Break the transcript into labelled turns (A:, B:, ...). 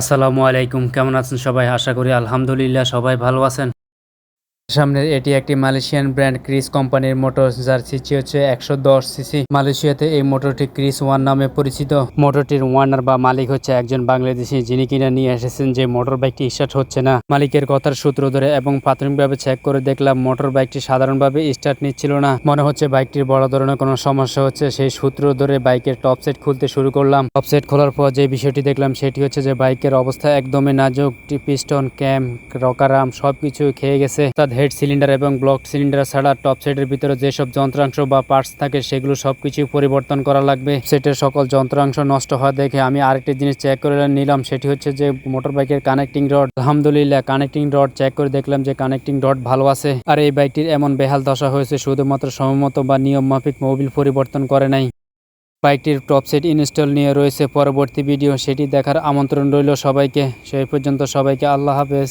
A: আসসালামু আলাইকুম। কেমন আছেন সবাই? আশা করি আলহামদুলিল্লাহ সবাই ভালো আছেন। সামনের এটি একটি মালয়েশিয়ান ব্র্যান্ড ক্রিস কোম্পানির মোটর, যার সিসি হচ্ছে একশো দশ সিসি। মালয়েশিয়াতে এই মোটরটি ক্রিস ওয়ান নামে পরিচিত। মোটরটির ওয়ানার বা মালিক হচ্ছে একজন বাংলাদেশি যিনি কিনা নিয়ে এসেছেন যে মোটর বাইকটি স্টার্ট হচ্ছে না। মালিকের কথার সূত্র ধরে এবং প্রাথমিকভাবে চেক করে দেখলাম মোটর বাইকটি সাধারণভাবে স্টার্ট নিচ্ছিল না। মনে হচ্ছে বাইকটির বড় ধরনের কোনো সমস্যা হচ্ছে, সেই সূত্র ধরে বাইকের টপ সেট খুলতে শুরু করলাম। টপ সেট খোলার পর যে বিষয়টি দেখলাম সেটি হচ্ছে যে বাইকের অবস্থা একদমই নাজুক পিস্টন ক্যাম রকারাম সবকিছু খেয়ে গেছে। অর্থাৎ হেড সিলিন্ডার এবং ব্লক সিলিন্ডার ছাড়া টপ সেটের ভিতরে যেসব যন্ত্রাংশ বা পার্টস থাকে, সেগুলো সবকিছু পরিবর্তন করা লাগবে। সেটের সকল যন্ত্রাংশ নষ্ট হওয়া দেখে আমি আরেকটি জিনিস চেক করে নিলাম, সেটি হচ্ছে যে মোটর বাইকের কানেক্টিং রড আলহামদুলিল্লাহ কানেক্টিং রড চেক করে দেখলাম যে কানেক্টিং রড ভালো আছে। আর এই বাইকটির এমন বেহাল দশা হয়েছে, শুধুমাত্র সময়মতো বা নিয়ম মাফিক মোবিল পরিবর্তন করে নাই। বাইকটির টপ সেট ইনস্টল নিয়ে রয়েছে, পরবর্তী ভিডিও, সেটি দেখার আমন্ত্রণ রইল সবাইকে। সেই পর্যন্ত সবাইকে আল্লাহ হাফেজ।